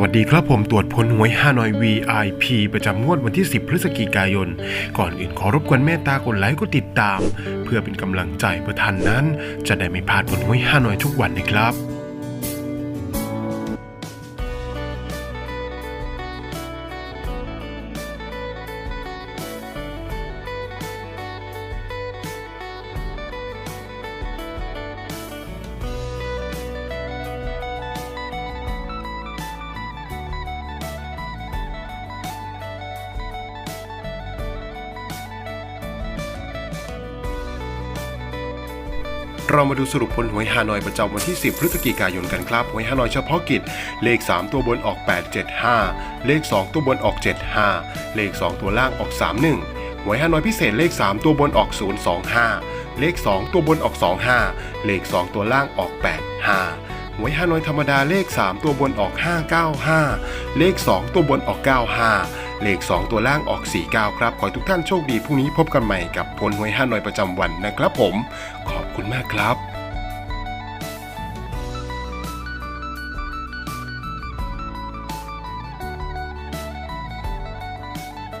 วัสดีครับผมตรวจผลหวยฮานอย VIP ประจำงวดวันที่ 10 พฤศจิกายน ก่อนอื่นขอรบกวนเมตตากดไลค์กดติดตาม เพื่อเป็นกำลังใจเพื่อท่านนั้น จะได้ไม่พลาดผลหวยฮานอยทุกวันนะครับ เรามาดูสรุปผลหวยฮานอยประจำวันที่ 10 พฤศจิกายนกันครับหวยฮานอยเฉพาะกิจ เลข 3 ตัวบนออก 875 เลข 2 ตัวบนออก 75 เลข 2 ตัวล่างออก 31หวยฮานอยพิเศษเลข 3 ตัวบนออก 025 เลข 2 ตัวบนออก 25 เลข 2 ตัวล่างออก 85หวยฮานอยธรรมดาเลข 3 ตัวบนออก 595 เลข 2 ตัวบนออก 95 เลข 2 ตัวล่างออก 49 ครับ ขอให้ทุกท่านโชคดีพรุ่งนี้พบกันใหม่กับผลหวยฮานอยประจำวันนะครับผม ข คุณมากครับ